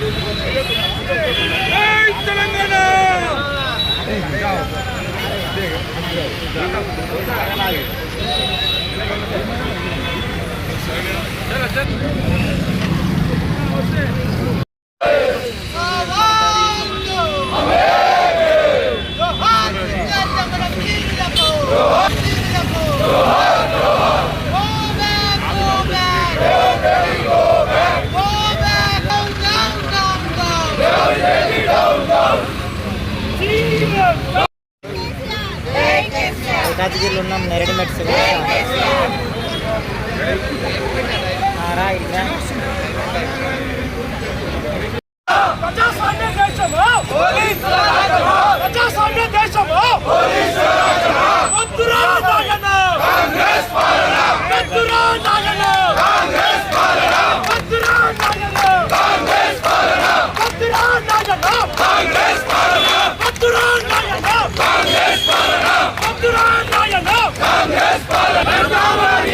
మల్కాజ్గిరిలో ఉన్నాం నెరడి మెట్స్ రా ఇట్రా ప్రజాస్వామ్య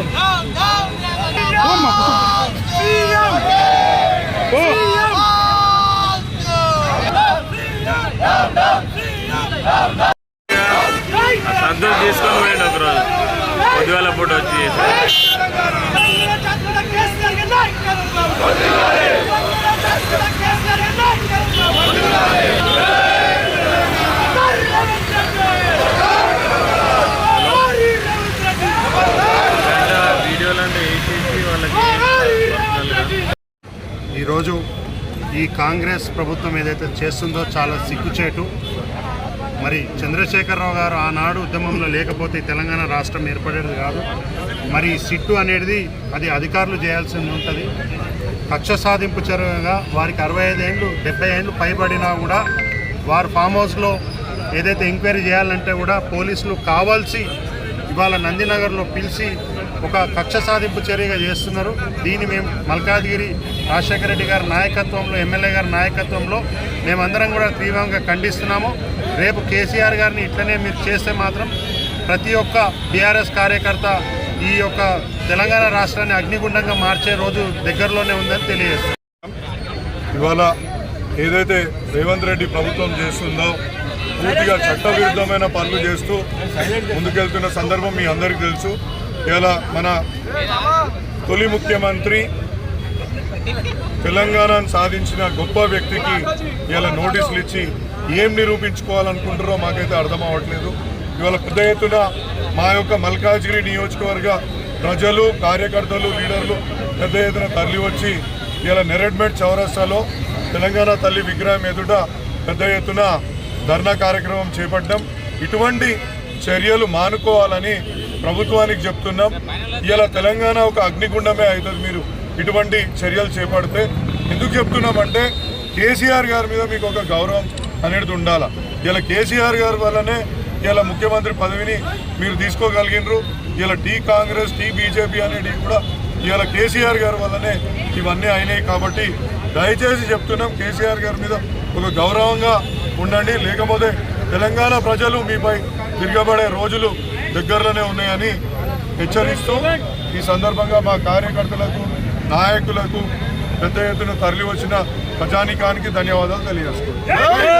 啊 ఈరోజు ఈ కాంగ్రెస్ ప్రభుత్వం ఏదైతే చేస్తుందో చాలా సిగ్గుచేటు. మరి చంద్రశేఖరరావు గారు ఆనాడు ఉద్యమంలో లేకపోతే తెలంగాణ రాష్ట్రం ఏర్పడేది కాదు. మరి సిట్టు అనేది అది అధికారులు చేయాల్సి ఉంటుంది. కక్ష సాధింపు చర్యగా వారికి అరవై ఐదేళ్ళు డెబ్బై ఏళ్ళు పైబడినా కూడా వారు ఫామ్ హౌస్లో ఏదైతే ఎంక్వైరీ చేయాలంటే కూడా పోలీసులు కావాల్సి ఇవాళ నందినగర్లో పిలిచి ఒక కక్ష సాధింపు చర్యగా చేస్తున్నారు. దీన్ని మేము మల్కాజ్గిరి రాజశేఖర రెడ్డి గారి నాయకత్వంలో ఎమ్మెల్యే గారి నాయకత్వంలో మేమందరం కూడా తీవ్రంగా ఖండిస్తున్నాము. రేపు కేసీఆర్ గారిని ఇట్లనే మీరు చేస్తే మాత్రం ప్రతి ఒక్క బీఆర్ఎస్ కార్యకర్త ఈ యొక్క తెలంగాణ రాష్ట్రాన్ని అగ్నిగుండంగా మార్చే రోజు దగ్గరలోనే ఉందని తెలియజేస్తుంది ఇవాళ ఏదైతే రేవంత్ రెడ్డి ప్రభుత్వం చేస్తుందో పూర్తిగా చట్టవిరుద్ధమైన పనులు చేస్తూ ముందుకెళ్తున్న సందర్భం మీ అందరికీ తెలుసు. ఇలా మన తొలి ముఖ్యమంత్రి తెలంగాణను సాధించిన గొప్ప వ్యక్తికి ఇలా నోటీసులు ఇచ్చి ఏం నిరూపించుకోవాలనుకుంటారో మాకైతే అర్థం అవ్వట్లేదు. ఇవాళ పెద్ద ఎత్తున మా యొక్క మల్కాజ్గిరి నియోజకవర్గ ప్రజలు కార్యకర్తలు లీడర్లు పెద్ద ఎత్తున తరలి వచ్చి ఇలా నెరెడ్మెట్ చౌరస్తాలో తెలంగాణ తల్లి విగ్రహం ఎదుట పెద్ద ఎత్తున ధర్నా కార్యక్రమం చేపట్టడం. ఇటువంటి చర్యలు మానుకోవాలని ప్రభుత్వానికి చెప్తున్నాం. ఇలా తెలంగాణ ఒక అగ్నిగుండమే అవుతుంది మీరు ఇటువంటి చర్యలు చేపడితే. ఎందుకు చెప్తున్నామంటే కేసీఆర్ గారి మీద మీకు ఒక గౌరవం అనేది ఉండాల. ఇలా కేసీఆర్ గారి వల్లనే ఇలా ముఖ్యమంత్రి పదవిని మీరు తీసుకోగలిగినరు. ఇలా టీ కాంగ్రెస్ టీ బీజేపీ అనేటివి కూడా ఇలా కేసీఆర్ గారి వల్లనే ఇవన్నీ అయినాయి కాబట్టి దయచేసి చెప్తున్నాం కేసీఆర్ గారి మీద ఒక గౌరవంగా ఉండండి. లేకపోతే తెలంగాణ ప్రజలు మీపై తిరగబడే రోజులు దగ్గరలోనే ఉన్నాయని హెచ్చరిస్తూ ఈ సందర్భంగా మా కార్యకర్తలకు నాయకులకు పెద్ద ఎత్తున తరలి వచ్చిన ప్రజానికానికి ధన్యవాదాలు తెలియజేస్తున్నాం.